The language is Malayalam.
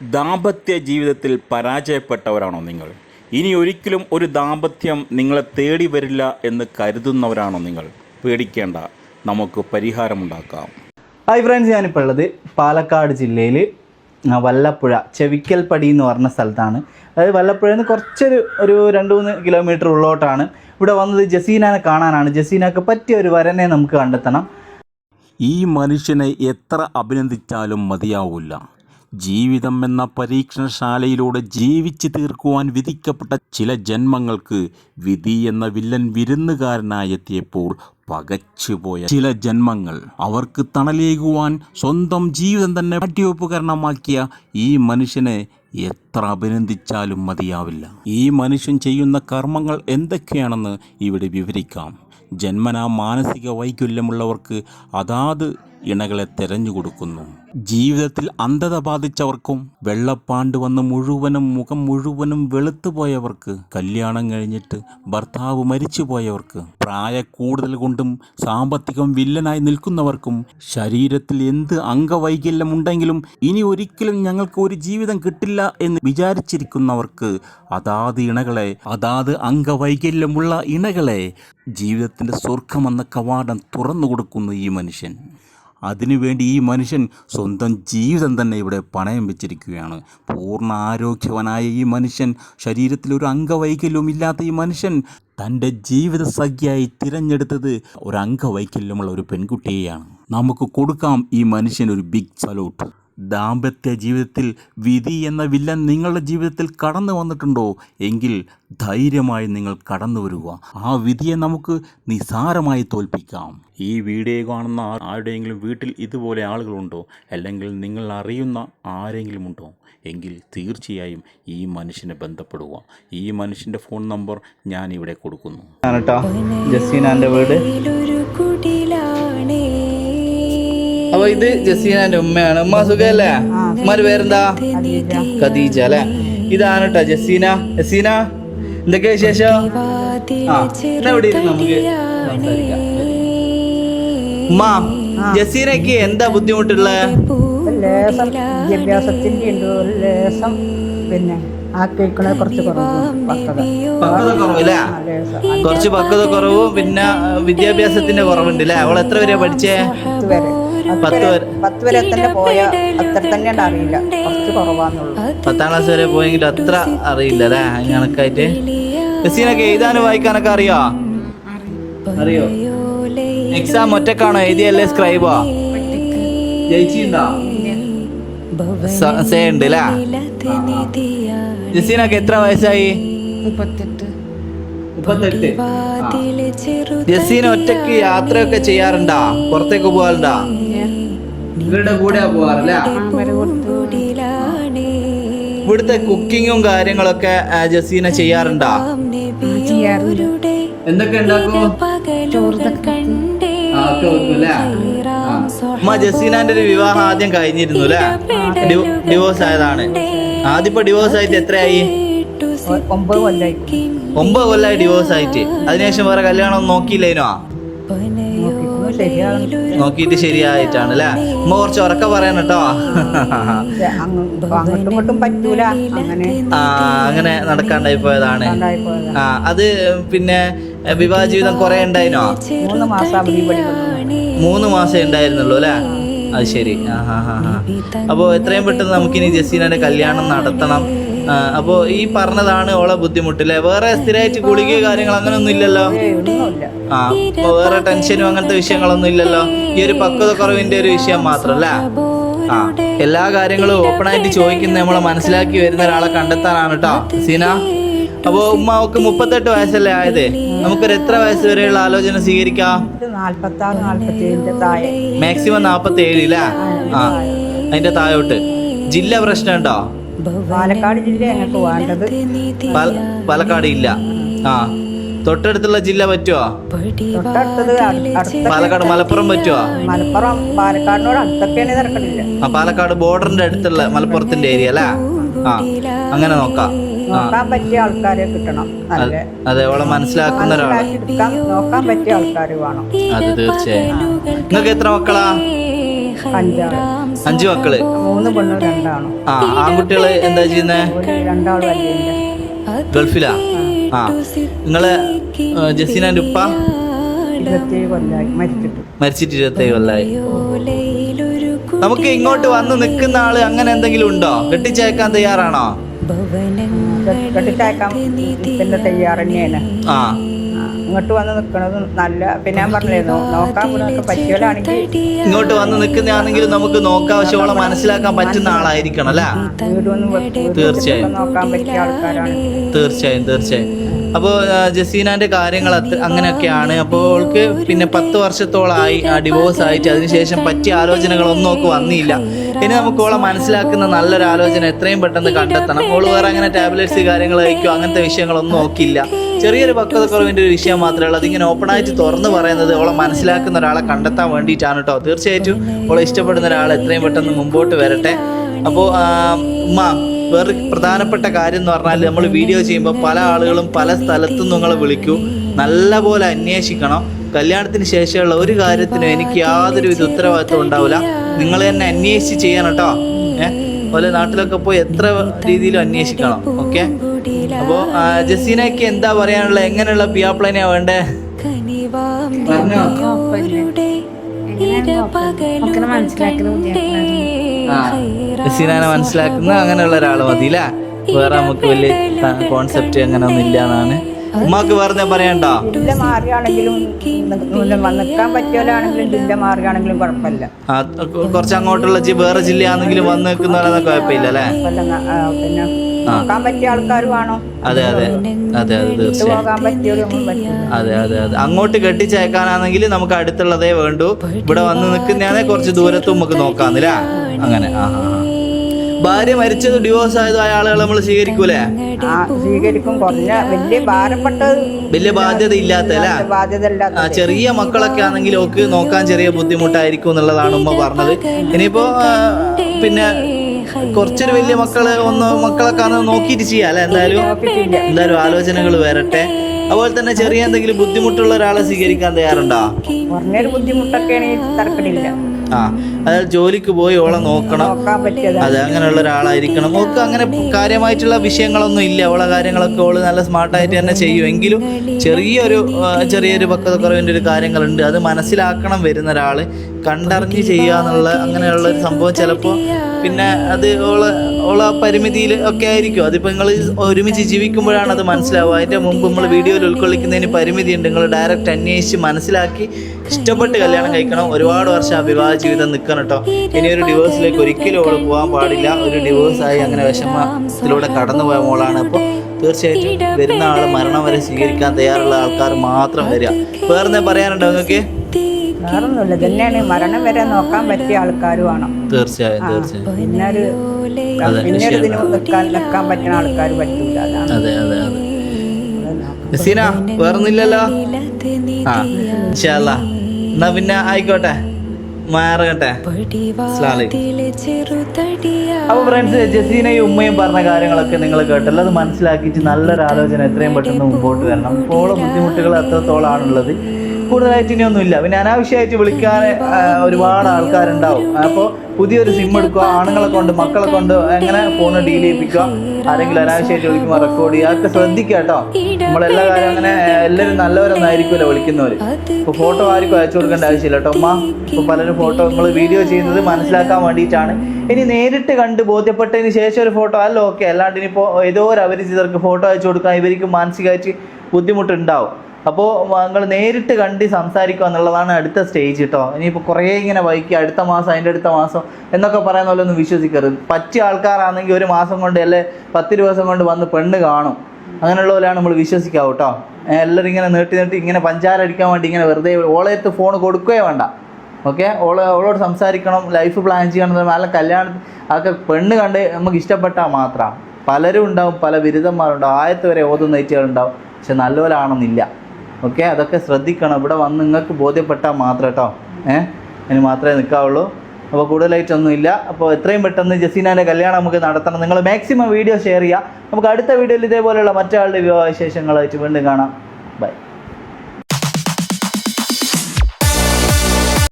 ദാമ്പത്യ ജീവിതത്തിൽ പരാജയപ്പെട്ടവരാണോ നിങ്ങൾ? ഇനി ഒരിക്കലും ഒരു ദാമ്പത്യം നിങ്ങളെ തേടി വരില്ല എന്ന് കരുതുന്നവരാണോ നിങ്ങൾ? പേടിക്കേണ്ട നമുക്ക് പരിഹാരമുണ്ടാക്കാം. ഹായ് ഫ്രണ്ട്സ് ഞാനിപ്പോൾ ഉള്ളത് പാലക്കാട് ജില്ലയിൽ വല്ലപ്പുഴ ചെവിക്കൽപ്പടി എന്ന് പറഞ്ഞ സ്ഥലത്താണ്. അതായത് വല്ലപ്പുഴയിൽ നിന്ന് കുറച്ചൊരു ഒരു രണ്ട് മൂന്ന് കിലോമീറ്റർ ഉള്ളോട്ടാണ്. ഇവിടെ വന്നത് ജസീനെ കാണാനാണ്. ജസീനക്ക് പറ്റിയ ഒരു വരനെ നമുക്ക് കണ്ടെത്തണം. ഈ മനുഷ്യനെ എത്ര അഭിനന്ദിച്ചാലും മതിയാവില്ല ജീവിതം എന്ന പരീക്ഷണശാലയിലൂടെ ജീവിച്ചു തീർക്കുവാൻ വിധിക്കപ്പെട്ട ചില ജന്മങ്ങൾക്ക് വിധി എന്ന വില്ലൻ വിരുന്നുകാരനായെത്തിയപ്പോൾ പകച്ചുപോയ ചില ജന്മങ്ങൾ. അവർക്ക് തണലേകുവാൻ സ്വന്തം ജീവിതം തന്നെ പാഠ്യോപകരണമാക്കിയ ഈ മനുഷ്യനെ എത്ര അഭിനന്ദിച്ചാലും മതിയാവില്ല. ഈ മനുഷ്യൻ ചെയ്യുന്ന കർമ്മങ്ങൾ എന്തൊക്കെയാണെന്ന് ഇവിടെ വിവരിക്കാം. ജന്മനാ മാനസിക വൈകല്യമുള്ളവർക്ക് അതാത് ഇണകളെ തെരഞ്ഞു കൊടുക്കുന്നു. ജീവിതത്തിൽ അന്ധത ബാധിച്ചവർക്കും വെള്ളപ്പാണ്ട് വന്ന് മുഴുവനും മുഖം മുഴുവനും വെളുത്തുപോയവർക്ക് കല്യാണം കഴിഞ്ഞിട്ട് ഭർത്താവ് മരിച്ചുപോയവർക്ക് പ്രായ കൂടുതൽ കൊണ്ടും സാമ്പത്തികം വില്ലനായി നിൽക്കുന്നവർക്കും ശരീരത്തിൽ എന്ത് അംഗവൈകല്യമുണ്ടെങ്കിലും ഇനി ഒരിക്കലും ഞങ്ങൾക്ക് ഒരു ജീവിതം കിട്ടില്ല എന്ന് വിചാരിച്ചിരിക്കുന്നവർക്ക് അതാത് ഇണകളെ അതാത് അംഗവൈകല്യമുള്ള ഇണകളെ ജീവിതത്തിന്റെ സ്വർഗമെന്ന കവാടം തുറന്നു കൊടുക്കുന്നു ഈ മനുഷ്യൻ. അതിനുവേണ്ടി ഈ മനുഷ്യൻ സ്വന്തം ജീവിതം തന്നെ ഇവിടെ പണയം വെച്ചിരിക്കുകയാണ്. പൂർണ ആരോഗ്യവനായ ഈ മനുഷ്യൻ ശരീരത്തിൽ ഒരു അംഗവൈകല്യവും ഇല്ലാത്ത ഈ മനുഷ്യൻ തന്റെ ജീവിത സഖ്യായി തിരഞ്ഞെടുത്തത് ഒരു അംഗവൈകല്യമുള്ള ഒരു പെൺകുട്ടിയെയാണ്. നമുക്ക് കൊടുക്കാം ഈ മനുഷ്യൻ ഒരു ബിഗ് സല്യൂട്ട് ദാമ്പത്യ ജീവിതത്തിൽ വിധി എന്ന വില്ലൻ നിങ്ങളുടെ ജീവിതത്തിൽ കടന്നു വന്നിട്ടുണ്ടോ? എങ്കിൽ ധൈര്യമായി നിങ്ങൾ കടന്നു വരിക. ആ വിധിയെ നമുക്ക് നിസാരമായി തോൽപ്പിക്കാം. ഈ വീഡിയോ കാണുന്ന ആരുടെയെങ്കിലും വീട്ടിൽ ഇതുപോലെ ആളുകളുണ്ടോ? അല്ലെങ്കിൽ നിങ്ങൾ അറിയുന്ന ആരെങ്കിലും ഉണ്ടോ? എങ്കിൽ തീർച്ചയായും ഈ മനുഷ്യനെ ബന്ധപ്പെടുക. ഈ മനുഷ്യന്റെ ഫോൺ നമ്പർ ഞാൻ ഇവിടെ കൊടുക്കുന്നു ജസീനാന്റെ വീട്. ഇത് ജസീനാന്റെ ഉമ്മയാണ്. ഉമ്മ സുഖല്ലേ? ഉമ്മാര് പേരെന്താ? ഖദീജ അല്ലെ? ഇതാണ് കേട്ടോ ജസീന. ജസീന എന്തൊക്കെയാ വിശേഷം? ആ, ഇവിടെ ഇരുന്ന് നമുക്ക് സംസാരിക്കാം. ഉമ്മ ജസീനക്ക് എന്താ ബുദ്ധിമുട്ടുള്ളത് ലേസം വിദ്യാഭ്യാസത്തിന്റെ ഉണ്ട് ഒരു ലേസം പിന്നെ ആ കേൾക്കണ കുറച്ച് കുറവ് പക്വത. കുറച്ച് കുറവും പിന്നെ വിദ്യാഭ്യാസത്തിന്റെ കുറവുണ്ട് അല്ലേ? അവൾ എത്ര വരെയാ പഠിച്ചേ? വരെ പത്ത് വരെ തന്നെ പോയ അത്ര തന്നെ അറിയില്ല. കുറച്ച് കുറവാന്നുള്ളൂ. പത്താം ക്ലാസ് വരെ പോയെങ്കിൽ അത്ര അറിയില്ല അല്ലേ? കണക്കായിട്ട്. ക്രിസ്റ്റീനൊക്കെ എഴുതാനും വായിക്കാനൊക്കെ അറിയോ? അറിയോ? എക്സാം ഒറ്റക്കാണോ? എഴുതിയല്ലേ സ്ക്രൈബോ ജയിച്ചിണ്ടോ സേ ഉണ്ട് അല്ലേ? ജസീനൊക്കെ എത്ര വയസ്സായി? ജസീന ഒറ്റയ്ക്ക് യാത്രയൊക്കെ ചെയ്യാറുണ്ടാ? പുറത്തേക്ക് പോകാറുണ്ടാ? ഇവരുടെ കൂടെ പോവാറല്ലേ? ഇവിടുത്തെ കുക്കിങ്ങും കാര്യങ്ങളൊക്കെ ജസീന ചെയ്യാറുണ്ടാ? എന്തൊക്കെ ഉണ്ടാക്കും. ഉമ്മ ജസീനാന്റെ ഒരു വിവാഹം ആദ്യം കഴിഞ്ഞിരുന്നു അല്ലേ? ഡിവോഴ്സ് ആയതാണ്. ആദ്യം ഇപ്പൊ ഡിവോഴ്സ് ആയിട്ട് എത്രയായി? ഒമ്പത് കൊല്ലായി. ഡിവോഴ്സ് ആയിട്ട്. അതിനുശേഷം വേറെ കല്യാണം ഒന്നും നോക്കിയില്ലേനോ? നോക്കിയിട്ട് ശരിയായിട്ടാണ് അല്ലേ അമ്മ കുറച്ച് ഉറക്ക പറയണം കേട്ടോ. ആ അങ്ങനെ നടക്കാണ്ടായി പോയതാണ്. ആ അത് പിന്നെ വിവാഹ ജീവിതം കുറെ ഉണ്ടായിനോ? മൂന്ന് മാസം അവധി പഠിക്കുന്നു മൂന്ന് മാസം ഉണ്ടായിരുന്നുള്ളൂ അല്ലേ? അത് ശരി. ആ ഹാ ഹാ ഹാ. അപ്പോൾ എത്രയും പെട്ടെന്ന് നമുക്കിനി ജസീനന്റെ കല്യാണം നടത്തണം. ആ, അപ്പോ ഈ പറഞ്ഞതാണ് ഓളെ ബുദ്ധിമുട്ട് അല്ലേ വേറെ സ്ഥിരമായിട്ട് ഗുളിക കാര്യങ്ങൾ അങ്ങനെയൊന്നും ഇല്ലല്ലോ? ആ അപ്പൊ വേറെ ടെൻഷനും അങ്ങനത്തെ വിഷയങ്ങളൊന്നും ഇല്ലല്ലോ? ഈ ഒരു പക്വത കുറവിന്റെ ഒരു വിഷയം മാത്രല്ല ആ എല്ലാ കാര്യങ്ങളും ഓപ്പൺ ആയിട്ട് ചോദിക്കുന്ന നമ്മളെ മനസ്സിലാക്കി വരുന്ന ഒരാളെ കണ്ടെത്താനാണ് കേട്ടോ സീന. അപ്പോ ഉമ്മ അവക്ക് മുപ്പത്തെട്ട് വയസ്സല്ലേ ആയത്? നമുക്കൊരു എത്ര വയസ്സ് വരെയുള്ള ആലോചന സ്വീകരിക്കാം? മാക്സിമം നാപ്പത്തി ഏഴ് അല്ലേ? ആ അതിന്റെ താഴോട്ട്. ജില്ല പ്രശ്നം ഉണ്ടോ? പാലക്കാട് ജില്ല ഞങ്ങൾക്ക് വേണ്ടത്? പാല- പാലക്കാട് ഇല്ല. ആ. തൊട്ടടുത്തുള്ള ജില്ല പറ്റുമോ തൊട്ടടുത്തത് പാലക്കാട് മലപ്പുറം പറ്റുമോ മലപ്പുറം പാലക്കാടിനോട് അടുത്തൊക്കെയാണ് ആ പാലക്കാട് ബോർഡറിന്റെ അടുത്തുള്ള മലപ്പുറത്തിന്റെ ഏരിയ അല്ലേ? ആ അങ്ങനെ നോക്കാം. ആ. നോക്കാൻ പറ്റിയ ആൾക്കാരെ കിട്ടണം അതെ അവളെ മനസ്സിലാക്കുന്ന ഒരാളെ. നോക്കാൻ പറ്റിയ ആൾക്കാർ വേണം. അത് തീർച്ചയായും. നിങ്ങൾക്ക് എത്ര മക്കളാ? അഞ്ചാറ്. അഞ്ചു മക്കൾ? മൂന്ന് പെണ്ണും രണ്ടാണ്. ആ ആൺകുട്ടികൾ എന്താ ചെയ്യുന്നേ? രണ്ടാളും ഗൾഫിലാ? ആ. നിങ്ങൾ ജസീന ജസീനാന്റെ ഉപ്പ? ഇരുപത്തേഴ് കൊല്ലായി. മരിച്ചിട്ട്. മരിച്ചിട്ട് ഇരുപത്തേഴ് കൊല്ലായി. നമുക്ക് ഇങ്ങോട്ട് വന്ന് നിൽക്കുന്ന ആൾ അങ്ങനെ എന്തെങ്കിലും ഉണ്ടോ? കെട്ടിച്ചേക്കാൻ തയ്യാറാണോ? കെട്ടിച്ചയക്കാൻ പിന്നെ തയ്യാറ് ആ ആ, ഇങ്ങോട്ട് വന്ന് നിൽക്കുന്നത് നല്ല പിന്നെ ഞാൻ പറഞ്ഞിരുന്നു നോക്കാൻ പറ്റിയാണെങ്കിൽ ഇങ്ങോട്ട് വന്ന് നിൽക്കുന്നതാണെങ്കിലും നമുക്ക് നോക്കാവശ്യമുള്ള മനസ്സിലാക്കാൻ പറ്റുന്ന ആളായിരിക്കണം അല്ലേ? തീർച്ചയായും. നോക്കാൻ പറ്റിയ ആൾക്കാരാണ്. തീർച്ചയായും തീർച്ചയായും. അപ്പോൾ ജസീനാന്റെ കാര്യങ്ങൾ അങ്ങനെയൊക്കെയാണ്. അപ്പോൾ അവൾക്ക് പിന്നെ പത്ത് വർഷത്തോളമായി ആ ഡിവോഴ്സ് ആയിട്ട്. അതിനുശേഷം പറ്റിയ ആലോചനകളൊന്നും ഒക്കെ വന്നില്ല. ഇനി നമുക്ക് ഓളെ മനസ്സിലാക്കുന്ന നല്ലൊരു ആലോചന എത്രയും പെട്ടെന്ന് കണ്ടെത്തണം. അവൾ വേറെ അങ്ങനെ ടാബ്ലറ്റ്സ് കാര്യങ്ങൾ കഴിക്കും അങ്ങനത്തെ വിഷയങ്ങളൊന്നും നോക്കില്ല ചെറിയൊരു പക്വത കുറവിന്റെ ഒരു വിഷയം മാത്രമേ ഉള്ളൂ. അതിങ്ങനെ ഓപ്പണായിട്ട് തുറന്ന് പറയുന്നത് ഓളെ മനസ്സിലാക്കുന്ന ഒരാളെ കണ്ടെത്താൻ വേണ്ടിയിട്ടാണ് കേട്ടോ. തീർച്ചയായിട്ടും ഓളെ ഇഷ്ടപ്പെടുന്ന ഒരാൾ എത്രയും പെട്ടെന്ന് മുമ്പോട്ട് വരട്ടെ. അപ്പോൾ ഉമ്മ വേറെ പ്രധാനപ്പെട്ട കാര്യം എന്ന് പറഞ്ഞാൽ നമ്മൾ വീഡിയോ ചെയ്യുമ്പോൾ പല ആളുകളും പല സ്ഥലത്തും നിങ്ങളെ വിളിക്കൂ. നല്ലപോലെ അന്വേഷിക്കണം. കല്യാണത്തിന് ശേഷമുള്ള ഒരു കാര്യത്തിനും എനിക്ക് യാതൊരു വിധ ഉത്തരവാദിത്വം ഉണ്ടാവില്ല. നിങ്ങൾ തന്നെ അന്വേഷിച്ച് ചെയ്യണം കേട്ടോ. ഏഹ് അതുപോലെ നാട്ടിലൊക്കെ പോയി എത്ര രീതിയിലും അന്വേഷിക്കണം. ഓക്കെ? അപ്പോൾ ജസീനയ്ക്ക് എന്താ പറയാനുള്ള എങ്ങനെയുള്ള പിയാപ്ലനെയാ വേണ്ടേ? ജസീനെ മനസ്സിലാക്കുന്ന അങ്ങനെയുള്ള ഒരാൾ മതി അല്ലേ വേറെ നമുക്ക് വലിയ കോൺസെപ്റ്റ് അങ്ങനെ ഒന്നും ഇല്ല എന്നാണ് ഉമ്മാക്ക് വേറെ പറയണ്ടോ ജില്ല കുറച്ച് അങ്ങോട്ടുള്ള ജി- വേറെ ജില്ലയാണെങ്കിലും വന്ന് നിൽക്കുന്നവരൊന്നും കുഴപ്പമില്ല അല്ലേ പിന്നെ നോക്കാൻ പറ്റിയ അതെ അതെ. അതെ അതെ തീർച്ചയായും. അതെ അതെ അതെ. അങ്ങോട്ട് കെട്ടിച്ചയക്കാനാണെങ്കിൽ നമുക്ക് അടുത്തുള്ളതേ വേണ്ടു. ഇവിടെ വന്ന് നിൽക്കുന്നതാണെ കുറച്ച് ദൂരത്തും നമുക്ക് നോക്കാന്നില്ല അങ്ങനെ ആ. ഭാര്യ മരിച്ചത് ഡിവോഴ്സ് ആയതായ ആളുകൾ നമ്മൾ സ്വീകരിക്കൂലേ? സ്വീകരിക്കും. കുറഞ്ഞ വലിയ ബാധ്യത ഇല്ലാത്ത ആ ചെറിയ മക്കളൊക്കെ ആണെങ്കിൽ ഒക്കെ നോക്കാൻ ചെറിയ ബുദ്ധിമുട്ടായിരിക്കും എന്നുള്ളതാണ് ഉമ്മ പറഞ്ഞത്. ഇനിയിപ്പോ പിന്നെ കുറച്ചൊരു വലിയ മക്കൾ ഒന്ന് മക്കളൊക്കെ കാണാൻ നോക്കിയിട്ട് ചെയ്യാം അല്ലെ? എന്തായാലും എന്തായാലും ആലോചനകൾ വരട്ടെ. അതുപോലെ തന്നെ ചെറിയ എന്തെങ്കിലും ബുദ്ധിമുട്ടുള്ള ഒരാളെ സ്വീകരിക്കാൻ തയ്യാറുണ്ടോ? ആ അതായത് ജോലിക്ക് പോയി ഓളെ നോക്കണം. അതെ അങ്ങനെയുള്ള ഒരാളായിരിക്കണം. ഓക്ക് അങ്ങനെ കാര്യമായിട്ടുള്ള വിഷയങ്ങളൊന്നും ഇല്ല. ഓളെ കാര്യങ്ങളൊക്കെ ഓൾ നല്ല സ്മാർട്ടായിട്ട് തന്നെ ചെയ്യും. എങ്കിലും ചെറിയൊരു ചെറിയൊരു പക്വത കുറവിന്റെ ഒരു കാര്യങ്ങളുണ്ട്. അത് മനസ്സിലാക്കണം വരുന്ന ഒരാൾ കണ്ടറിഞ്ഞ് ചെയ്യുക എന്നുള്ള അങ്ങനെയുള്ള ഒരു സംഭവം ചിലപ്പോൾ പിന്നെ അത് ഓൾ ഓള പരിമിതിയിൽ ഒക്കെ ആയിരിക്കും. അതിപ്പോൾ നിങ്ങൾ ഒരുമിച്ച് ജീവിക്കുമ്പോഴാണ് അത് മനസ്സിലാവുക. അതിന്റെ മുമ്പ് നമ്മൾ വീഡിയോയിൽ ഉൾക്കൊള്ളിക്കുന്നതിന് പരിമിതി ഉണ്ട് നിങ്ങൾ ഡയറക്റ്റ് അന്വേഷിച്ച് മനസ്സിലാക്കി ഇഷ്ടപ്പെട്ട് കല്യാണം കഴിക്കണം. ഒരുപാട് വർഷം ആ വിവാഹ ജീവിതം നിൽക്കണം കേട്ടോ ഇനി ഒരു ഡിവോഴ്സിലേക്ക് ഒരിക്കലും ഓൾ പോകാൻ പാടില്ല. ഒരു ഡിവോഴ്സായി അങ്ങനെ വിഷമത്തിലൂടെ കടന്നു പോയ മോളാണ്. അപ്പോൾ തീർച്ചയായിട്ടും വരുന്ന ആൾ മരണം വരെ സ്വീകരിക്കാൻ തയ്യാറുള്ള ആൾക്കാർ മാത്രം വരിക. വേറെ പറയാനുണ്ടോ നിങ്ങൾക്ക്? വേറൊന്നുമില്ല തന്നെയാണ് മരണം വരെ നോക്കാൻ പറ്റിയ ആൾക്കാരുമാണ്. തീർച്ചയായും തീർച്ചയായും. പിന്നെ ഒരു പിന്നെ ഒരു ഇതിന് നിൽക്കാൻ നിൽക്കാൻ പറ്റുന്ന ആൾക്കാർ പറ്റൂല. അതാണ് അതെ അതെ അതെ. നസീന വേറൊന്നുമില്ലല്ലോ? ആ ഇൻഷാല്ലാ എന്നാ പിന്നെ ആയിക്കോട്ടെ. മാറട്ടെ. അപ്പൊ ഫ്രണ്ട്സ് ജസീനയും ഉമ്മയും പറഞ്ഞ കാര്യങ്ങളൊക്കെ നിങ്ങൾ കേട്ടല്ലോ. അത് മനസ്സിലാക്കിയിട്ട് നല്ലൊരു ആലോചന എത്രയും പെട്ടെന്ന് മുമ്പോട്ട് വരണം. ഇപ്പോൾ ബുദ്ധിമുട്ടുകൾ എത്രത്തോളാണുള്ളത് കൂടുതലായിട്ട് ഇനിയൊന്നുമില്ല പിന്നെ അനാവശ്യമായിട്ട് വിളിക്കാൻ ഒരുപാട് ആൾക്കാരുണ്ടാവും. അപ്പോൾ പുതിയൊരു സിം എടുക്കുക ആണുങ്ങളെ കൊണ്ട് മക്കളെ കൊണ്ട് എങ്ങനെ ഫോൺ ഡീൽ ചെയ്യിപ്പിക്കുക ആരെങ്കിലും അനാവശ്യമായിട്ട് വിളിക്കുമ്പോൾ റെക്കോർഡ് ചെയ്യുക അതൊക്കെ ശ്രദ്ധിക്കുക കേട്ടോ. നമ്മളെല്ലാ കാര്യം അങ്ങനെ എല്ലാവരും നല്ലവരൊന്നായിരിക്കുമല്ലോ വിളിക്കുന്നവർ ഇപ്പോൾ ഫോട്ടോ ആർക്കും അയച്ചു കൊടുക്കേണ്ട ആവശ്യമില്ല കേട്ടോ അമ്മ ഇപ്പോൾ പലരും ഫോട്ടോ നമ്മൾ വീഡിയോ ചെയ്യുന്നത് മനസ്സിലാക്കാൻ വേണ്ടിയിട്ടാണ്. ഇനി നേരിട്ട് കണ്ട് ബോധ്യപ്പെട്ടതിന് ശേഷം ഒരു ഫോട്ടോ അല്ല ഓക്കെ അല്ലാണ്ട് ഇനിയിപ്പോൾ ഏതോ ഒരു അപരിചിതർക്ക് ഫോട്ടോ അയച്ചു കൊടുക്കാൻ ഇവർക്ക് മാനസികമായിട്ട് ബുദ്ധിമുട്ടുണ്ടാവും. അപ്പോൾ നിങ്ങൾ നേരിട്ട് കണ്ടി സംസാരിക്കുക എന്നുള്ളതാണ് അടുത്ത സ്റ്റേജ് കേട്ടോ ഇനിയിപ്പോൾ കുറേ ഇങ്ങനെ വൈകി അടുത്ത മാസം അതിന്റെ അടുത്ത മാസം എന്നൊക്കെ പറയുന്ന പോലെ ഒന്നും വിശ്വസിക്കരുത്. പറ്റിയ ആൾക്കാരാണെങ്കിൽ ഒരു മാസം കൊണ്ട് അല്ലെ പത്ത് ദിവസം കൊണ്ട് വന്ന് പെണ്ണ് കാണും. അങ്ങനെയുള്ള പോലെയാണ് നമ്മൾ വിശ്വസിക്കാവും കേട്ടോ എല്ലാവരും ഇങ്ങനെ നീട്ടി നീട്ടി ഇങ്ങനെ പഞ്ചാര അടിക്കാൻ വേണ്ടി ഇങ്ങനെ വെറുതെ ഓളയത്ത് ഫോൺ കൊടുക്കുകയോ വേണ്ട. ഓക്കെ? ഓൾ ഓളോട് സംസാരിക്കണം ലൈഫ് പ്ലാൻ ചെയ്യണം നല്ല കല്യാണം അതൊക്കെ പെണ്ണ് കണ്ട് നമുക്ക് ഇഷ്ടപ്പെട്ടാൽ മാത്രമാണ് പലരും ഉണ്ടാവും പല ബിരുദന്മാരുണ്ടാവും ആയത്ത് വരെ ഓതുന്ന നെറ്റുകളുണ്ടാവും പക്ഷെ നല്ലപോലെ ആണെന്നില്ല. ഓക്കെ? അതൊക്കെ ശ്രദ്ധിക്കണം. ഇവിടെ വന്ന് നിങ്ങൾക്ക് ബോധ്യപ്പെട്ടാൽ മാത്രം കേട്ടോ ഏഹ് അതിന് മാത്രമേ നിൽക്കാവുള്ളൂ. അപ്പോൾ കൂടുതലായിട്ടൊന്നുമില്ല. അപ്പോൾ എത്രയും പെട്ടെന്ന് ജസീനാന്റെ കല്യാണം നമുക്ക് നടത്തണം. നിങ്ങൾ മാക്സിമം വീഡിയോ ഷെയർ ചെയ്യുക. നമുക്ക് അടുത്ത വീഡിയോയിൽ ഇതേപോലെയുള്ള മറ്റാളുടെ വിവാഹ വിശേഷങ്ങളായിട്ട് വീണ്ടും കാണാം. ബൈ.